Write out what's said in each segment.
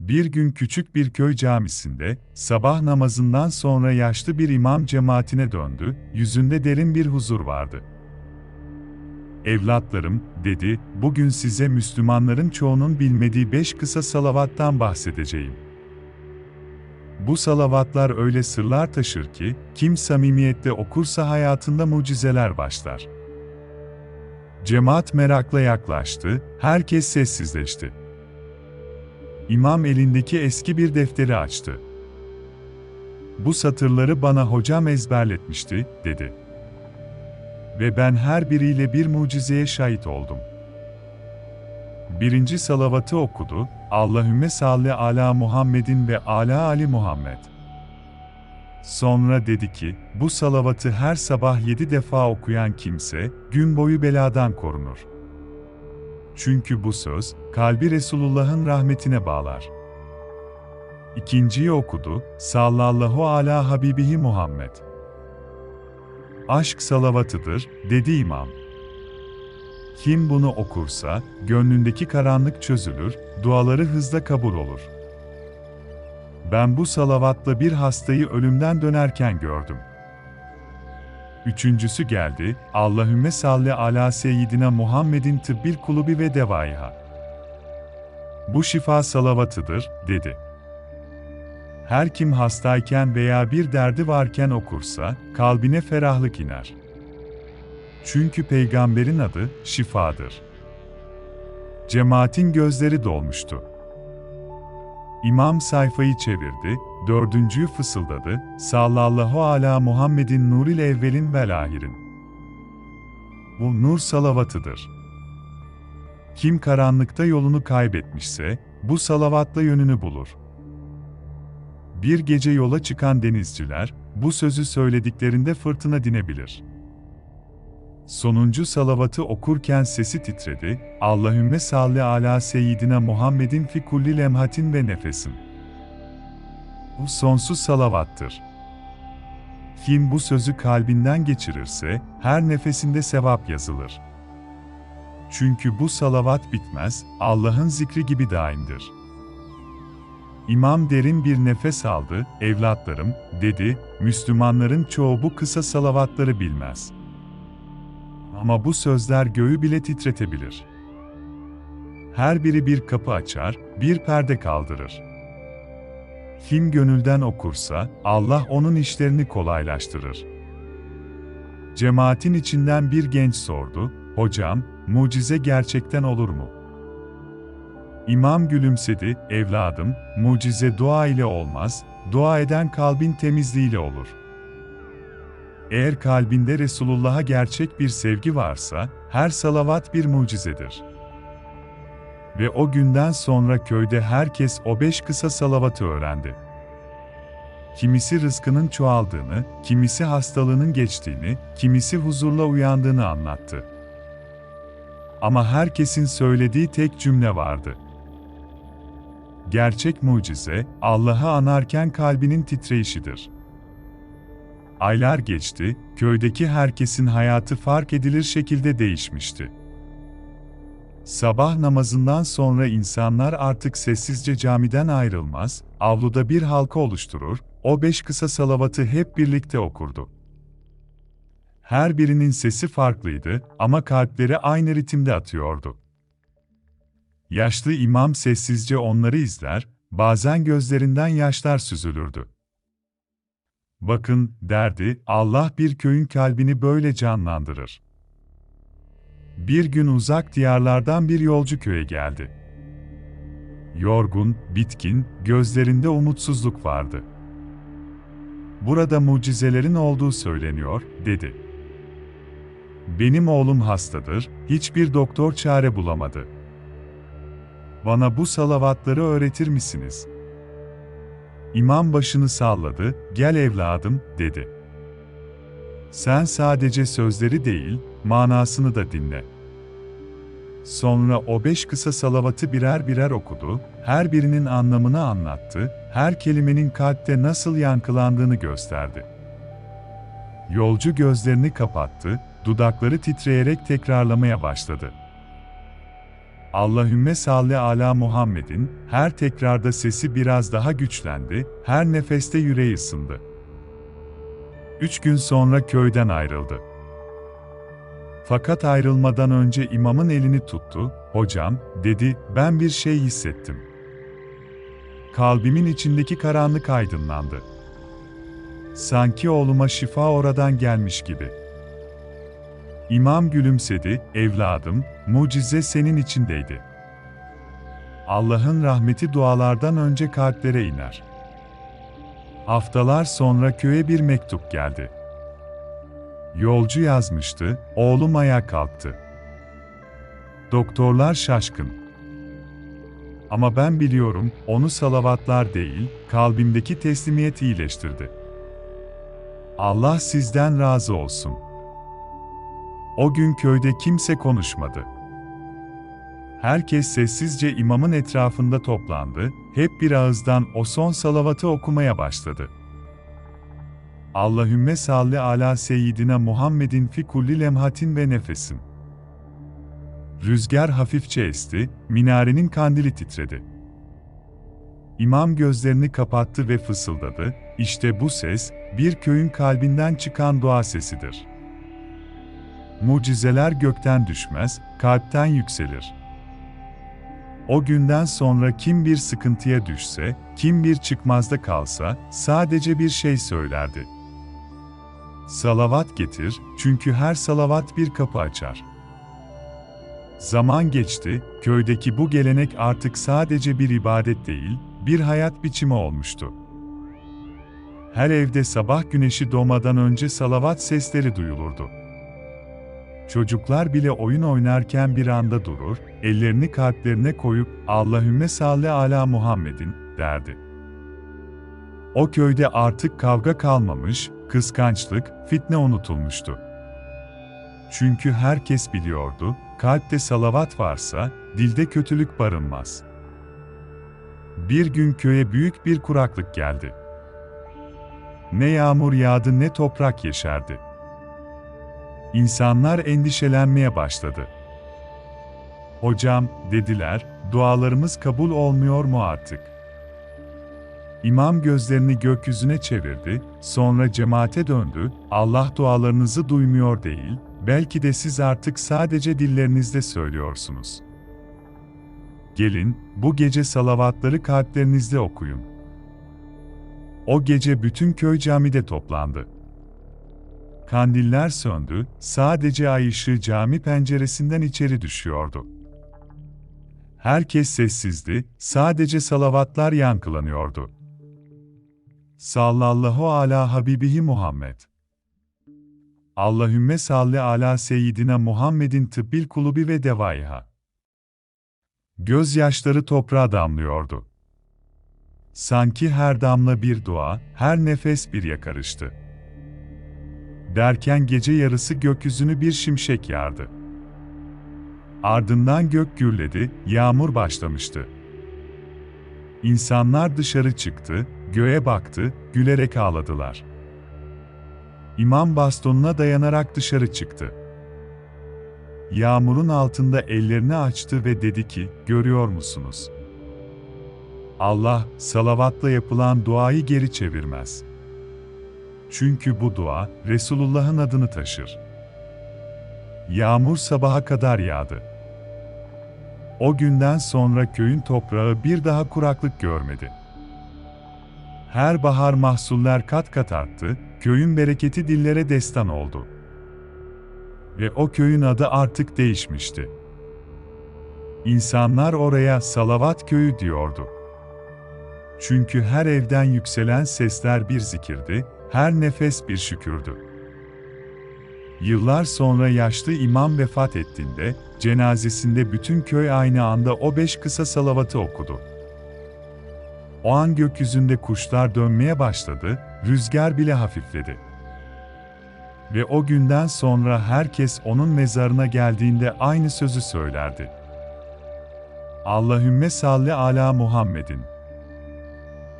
Bir gün küçük bir köy camisinde, sabah namazından sonra yaşlı bir imam cemaatine döndü, yüzünde derin bir huzur vardı. Evlatlarım, dedi, bugün size Müslümanların çoğunun bilmediği beş kısa salavattan bahsedeceğim. Bu salavatlar öyle sırlar taşır ki, kim samimiyetle okursa hayatında mucizeler başlar. Cemaat merakla yaklaştı, herkes sessizleşti. İmam elindeki eski bir defteri açtı. Bu satırları bana hocam ezberletmişti, dedi. Ve ben her biriyle bir mucizeye şahit oldum. Birinci salavatı okudu, Allahümme salli ala Muhammedin ve ala Ali Muhammed. Sonra dedi ki, bu salavatı her sabah yedi defa okuyan kimse, gün boyu beladan korunur. Çünkü bu söz, kalbi Resulullah'ın rahmetine bağlar. İkinciyi okudu, sallallahu ala habibihi Muhammed. Aşk salavatıdır, dedi imam. Kim bunu okursa, gönlündeki karanlık çözülür, duaları hızla kabul olur. Ben bu salavatla bir hastayı ölümden dönerken gördüm. Üçüncüsü geldi, Allahümme salli ala seyyidina Muhammedin tıbbil kulubi ve devaiha. Bu şifa salavatıdır, dedi. Her kim hastayken veya bir derdi varken okursa, kalbine ferahlık iner. Çünkü peygamberin adı, şifadır. Cemaatin gözleri dolmuştu. İmam sayfayı çevirdi, dördüncüyü fısıldadı, sallallahu ala Muhammedin nuril evvelin vel ahirin. Bu nur salavatıdır. Kim karanlıkta yolunu kaybetmişse, bu salavatla yönünü bulur. Bir gece yola çıkan denizciler, bu sözü söylediklerinde fırtına dinebilir. Sonuncu salavatı okurken sesi titredi, Allahümme salli ala seyyidina Muhammedin fi kulli lemhatin ve nefesim. Bu sonsuz salavattır. Kim bu sözü kalbinden geçirirse, her nefesinde sevap yazılır. Çünkü bu salavat bitmez, Allah'ın zikri gibi daimdir. İmam derin bir nefes aldı, evlatlarım, dedi, Müslümanların çoğu bu kısa salavatları bilmez. Ama bu sözler göğü bile titretebilir. Her biri bir kapı açar, bir perde kaldırır. Kim gönülden okursa, Allah onun işlerini kolaylaştırır. Cemaatin içinden bir genç sordu, Hocam, mucize gerçekten olur mu? İmam gülümsedi, evladım, mucize dua ile olmaz, dua eden kalbin temizliğiyle olur. Eğer kalbinde Resulullah'a gerçek bir sevgi varsa, her salavat bir mucizedir. Ve o günden sonra köyde herkes o beş kısa salavatı öğrendi. Kimisi rızkının çoğaldığını, kimisi hastalığının geçtiğini, kimisi huzurla uyandığını anlattı. Ama herkesin söylediği tek cümle vardı. Gerçek mucize, Allah'ı anarken kalbinin titreyişidir. Aylar geçti, köydeki herkesin hayatı fark edilir şekilde değişmişti. Sabah namazından sonra insanlar artık sessizce camiden ayrılmaz, avluda bir halka oluşturur, o beş kısa salavatı hep birlikte okurdu. Her birinin sesi farklıydı ama kalpleri aynı ritimde atıyordu. Yaşlı imam sessizce onları izler, bazen gözlerinden yaşlar süzülürdü. Bakın, derdi, Allah bir köyün kalbini böyle canlandırır. Bir gün uzak diyarlardan bir yolcu köye geldi. Yorgun, bitkin, gözlerinde umutsuzluk vardı. Burada mucizelerin olduğu söyleniyor, dedi. Benim oğlum hastadır, hiçbir doktor çare bulamadı. Bana bu salavatları öğretir misiniz?'' İmam başını salladı, gel evladım, dedi. Sen sadece sözleri değil, manasını da dinle. Sonra o beş kısa salavatı birer birer okudu, her birinin anlamını anlattı, her kelimenin kalpte nasıl yankılandığını gösterdi. Yolcu gözlerini kapattı, dudakları titreyerek tekrarlamaya başladı. Allahümme salli ala Muhammed'in her tekrarda sesi biraz daha güçlendi, her nefeste yüreği ısındı. Üç gün sonra köyden ayrıldı. Fakat ayrılmadan önce imamın elini tuttu, hocam, dedi, ben bir şey hissettim. Kalbimin içindeki karanlık aydınlandı. Sanki oğluma şifa oradan gelmiş gibi. İmam gülümsedi, evladım, mucize senin içindeydi. Allah'ın rahmeti dualardan önce kalplere iner. Haftalar sonra köye bir mektup geldi. Yolcu yazmıştı, oğlum ayağa kalktı. Doktorlar şaşkın. Ama ben biliyorum, onu salavatlar değil, kalbimdeki teslimiyet iyileştirdi. Allah sizden razı olsun. O gün köyde kimse konuşmadı. Herkes sessizce imamın etrafında toplandı, hep bir ağızdan o son salavatı okumaya başladı. Allahümme salli ala seyyidina Muhammedin fi kulli lemhatin ve nefesin. Rüzgar hafifçe esti, minarenin kandili titredi. İmam gözlerini kapattı ve fısıldadı, işte bu ses, bir köyün kalbinden çıkan dua sesidir. Mucizeler gökten düşmez, kalpten yükselir. O günden sonra kim bir sıkıntıya düşse, kim bir çıkmazda kalsa, sadece bir şey söylerdi. Salavat getir, çünkü her salavat bir kapı açar. Zaman geçti, köydeki bu gelenek artık sadece bir ibadet değil, bir hayat biçimi olmuştu. Her evde sabah güneşi doğmadan önce salavat sesleri duyulurdu. Çocuklar bile oyun oynarken bir anda durur, ellerini kalplerine koyup Allahümme salli ala Muhammedin derdi. O köyde artık kavga kalmamış, kıskançlık, fitne unutulmuştu. Çünkü herkes biliyordu, kalpte salavat varsa, dilde kötülük barınmaz. Bir gün köye büyük bir kuraklık geldi. Ne yağmur yağdı ne toprak yeşerdi. İnsanlar endişelenmeye başladı. Hocam, dediler, dualarımız kabul olmuyor mu artık? İmam gözlerini gökyüzüne çevirdi, sonra cemaate döndü, Allah dualarınızı duymuyor değil, belki de siz artık sadece dillerinizde söylüyorsunuz. Gelin, bu gece salavatları kalplerinizde okuyun. O gece bütün köy camide toplandı. Kandiller söndü, sadece ay ışığı cami penceresinden içeri düşüyordu. Herkes sessizdi, sadece salavatlar yankılanıyordu. Sallallahu ala Habibihi Muhammed. Allahümme salli ala seyyidina Muhammedin tıbbil kulubi ve devaiha. Gözyaşları toprağa damlıyordu. Sanki her damla bir dua, her nefes bir yakarıştı. Derken gece yarısı gökyüzünü bir şimşek yardı. Ardından gök gürledi, yağmur başlamıştı. İnsanlar dışarı çıktı, göğe baktı, gülerek ağladılar. İmam bastonuna dayanarak dışarı çıktı. Yağmurun altında ellerini açtı ve dedi ki, görüyor musunuz? Allah, salavatla yapılan duayı geri çevirmez. Çünkü bu dua, Resulullah'ın adını taşır. Yağmur sabaha kadar yağdı. O günden sonra köyün toprağı bir daha kuraklık görmedi. Her bahar mahsuller kat kat arttı, köyün bereketi dillere destan oldu. Ve o köyün adı artık değişmişti. İnsanlar oraya Salavat Köyü diyordu. Çünkü her evden yükselen sesler bir zikirdi, her nefes bir şükürdü. Yıllar sonra yaşlı imam vefat ettiğinde, cenazesinde bütün köy aynı anda o beş kısa salavatı okudu. O an gökyüzünde kuşlar dönmeye başladı, rüzgar bile hafifledi. Ve o günden sonra herkes onun mezarına geldiğinde aynı sözü söylerdi. Allahümme salli ala Muhammedin.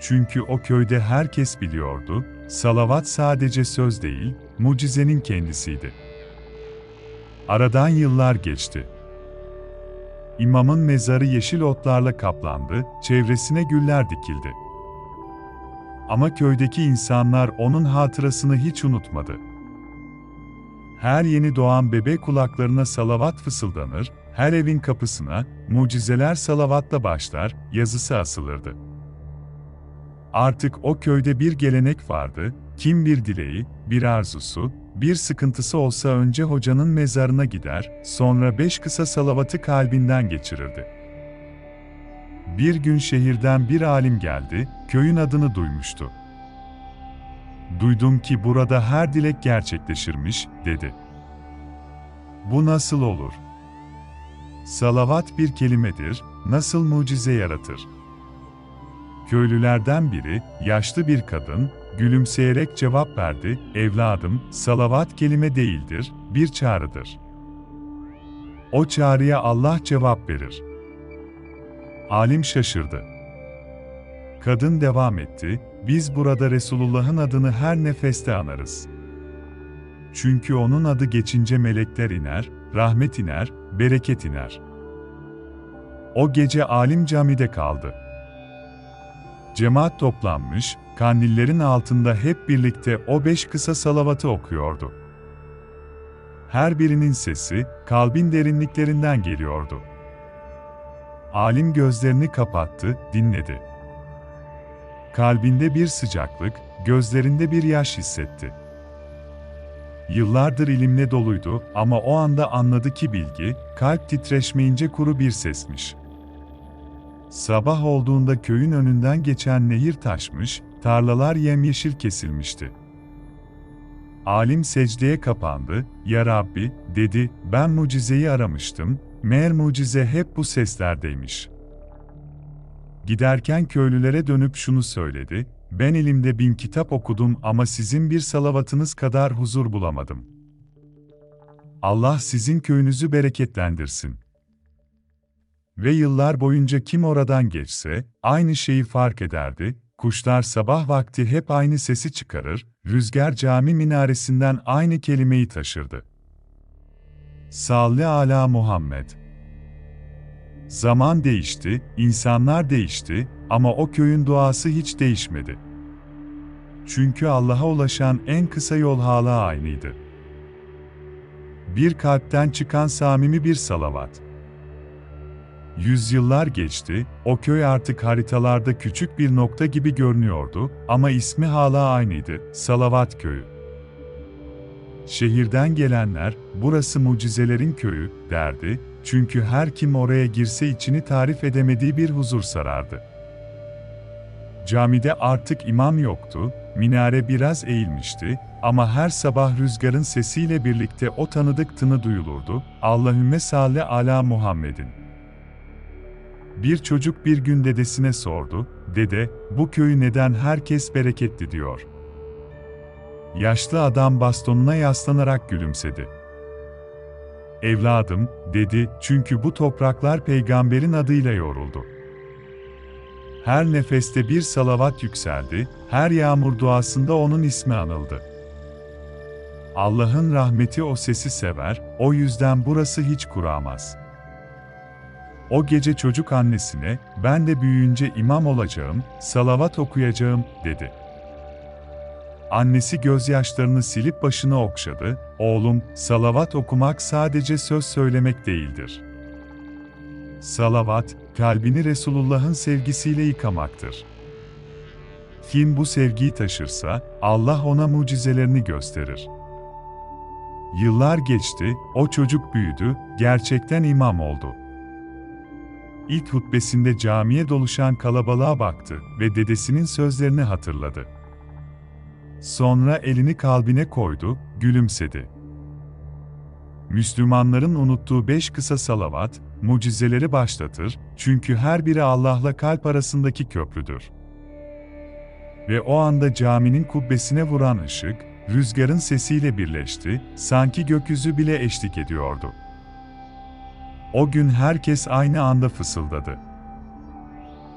Çünkü o köyde herkes biliyordu, salavat sadece söz değil, mucizenin kendisiydi. Aradan yıllar geçti. İmamın mezarı yeşil otlarla kaplandı, çevresine güller dikildi. Ama köydeki insanlar onun hatırasını hiç unutmadı. Her yeni doğan bebek kulaklarına salavat fısıldanır, her evin kapısına, mucizeler salavatla başlar, yazısı asılırdı. Artık o köyde bir gelenek vardı, kim bir dileği, bir arzusu, bir sıkıntısı olsa önce hocanın mezarına gider, sonra beş kısa salavatı kalbinden geçirirdi. Bir gün şehirden bir alim geldi, köyün adını duymuştu. Duydum ki burada her dilek gerçekleşirmiş, dedi. Bu nasıl olur? Salavat bir kelimedir, nasıl mucize yaratır? Köylülerden biri, yaşlı bir kadın, gülümseyerek cevap verdi, evladım, salavat kelime değildir, bir çağrıdır. O çağrıya Allah cevap verir. Alim şaşırdı. Kadın devam etti, biz burada Resulullah'ın adını her nefeste anarız. Çünkü onun adı geçince melekler iner, rahmet iner, bereket iner. O gece alim camide kaldı. Cemaat toplanmış, kandillerin altında hep birlikte o beş kısa salavatı okuyordu. Her birinin sesi, kalbin derinliklerinden geliyordu. Alim gözlerini kapattı, dinledi. Kalbinde bir sıcaklık, gözlerinde bir yaş hissetti. Yıllardır ilimle doluydu ama o anda anladı ki bilgi, kalp titreşmeyince kuru bir sesmiş. Sabah olduğunda köyün önünden geçen nehir taşmış, tarlalar yemyeşil kesilmişti. Alim secdeye kapandı, ''Ya Rabbi'' dedi, ''Ben mucizeyi aramıştım, meğer mucize hep bu seslerdeymiş.'' Giderken köylülere dönüp şunu söyledi, ''Ben elimde bin kitap okudum ama sizin bir salavatınız kadar huzur bulamadım. Allah sizin köyünüzü bereketlendirsin.'' Ve yıllar boyunca kim oradan geçse, aynı şeyi fark ederdi, kuşlar sabah vakti hep aynı sesi çıkarır, rüzgar cami minaresinden aynı kelimeyi taşırdı. Salli ala Muhammed. Zaman değişti, insanlar değişti ama o köyün duası hiç değişmedi. Çünkü Allah'a ulaşan en kısa yol hala aynıydı. Bir kalpten çıkan samimi bir salavat. Yüzyıllar geçti, o köy artık haritalarda küçük bir nokta gibi görünüyordu ama ismi hala aynıydı, Salavat Köyü. Şehirden gelenler, burası mucizelerin köyü, derdi, çünkü her kim oraya girse içini tarif edemediği bir huzur sarardı. Camide artık imam yoktu, minare biraz eğilmişti ama her sabah rüzgarın sesiyle birlikte o tanıdık tını duyulurdu, Allahümme salli ala Muhammedin. Bir çocuk bir gün dedesine sordu, dede, bu köyü neden herkes bereketli diyor. Yaşlı adam bastonuna yaslanarak gülümsedi. Evladım, dedi, çünkü bu topraklar peygamberin adıyla yoruldu. Her nefeste bir salavat yükseldi, her yağmur duasında onun ismi anıldı. Allah'ın rahmeti o sesi sever, o yüzden burası hiç kuramaz.'' O gece çocuk annesine, ben de büyüyünce imam olacağım, salavat okuyacağım, dedi. Annesi gözyaşlarını silip başını okşadı, oğlum, salavat okumak sadece söz söylemek değildir. Salavat, kalbini Resulullah'ın sevgisiyle yıkamaktır. Kim bu sevgiyi taşırsa, Allah ona mucizelerini gösterir. Yıllar geçti, o çocuk büyüdü, gerçekten imam oldu. İlk hutbesinde camiye doluşan kalabalığa baktı ve dedesinin sözlerini hatırladı. Sonra elini kalbine koydu, gülümsedi. Müslümanların unuttuğu beş kısa salavat, mucizeleri başlatır, çünkü her biri Allah'la kalp arasındaki köprüdür. Ve o anda caminin kubbesine vuran ışık, rüzgarın sesiyle birleşti, sanki gökyüzü bile eşlik ediyordu. O gün herkes aynı anda fısıldadı.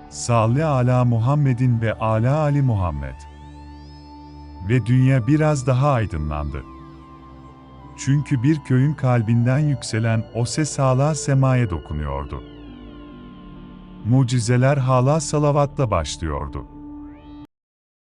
Salli ala Muhammedin ve ala Ali Muhammed. Ve dünya biraz daha aydınlandı. Çünkü bir köyün kalbinden yükselen o ses hala semaya dokunuyordu. mucizeler hala salavatla başlıyordu.